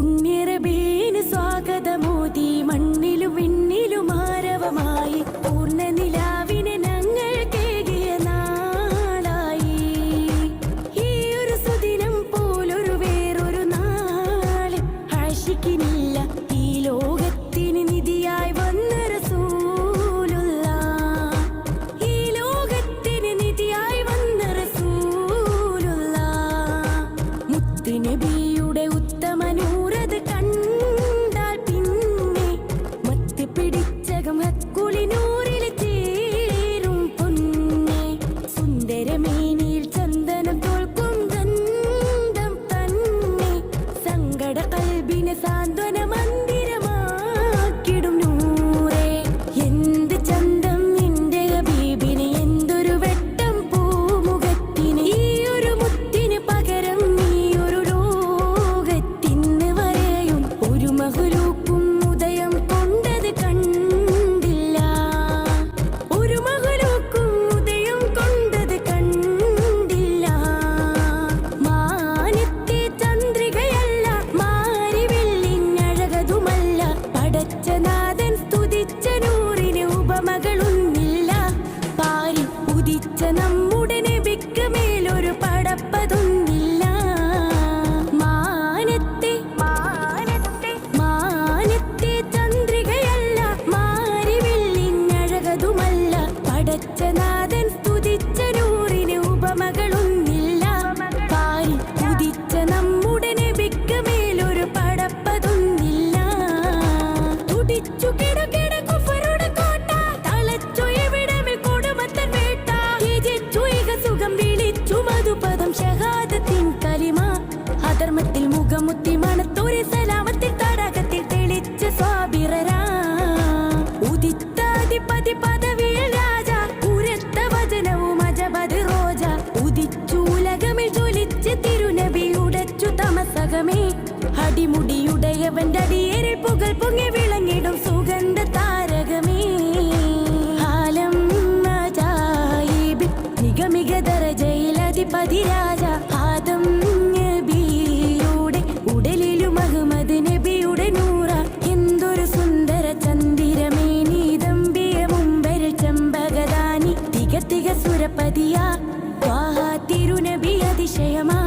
പുണ്യറബീന് സ്വാഗതമോതി മണ്ണിലും വിണ്ണിലും ആരവമായി. പൂർണ നിലാവിനെ ഞങ്ങൾ കേകിയ നാളായി. ഈ ഒരു സുദിനം പോലൊരു വേറൊരു നാൾ ആശിക്കിനില്ല ഈ ലോകത്തിന് നിധിയായി വന്ന റസൂലുള്ള. ഈ ലോകത്തിന് നിധിയായി വന്ന റസൂലുള്ള. മുത്തുനബിയുടെ எனது கண் അധർമ്മത്തിൽ മണത്തൂരി സലാമത്തിൽ തടാകത്തിൽ തെളിച്ച സ്വാബിറരാ ഉദിത്താധിപതി പദവിയിൽ രാജ ഉരത്ത വചനവും അജബത് റോജ. ഉദിച്ചു ഉലകമിൽ ജ്വലിച്ച് തിരുനബി ഉടച്ചു തമസകമേ. അടിമുടിയുടയവന്റെ അടിയേറിൽ പുകൾ പൊങ്ങി വിളങ്ങിടും സുഗന്ധ താരകമേ ഹാലം നിഗമിക ദരജയിൽ അധിപതി வாஹா திருநபி அதிசயமா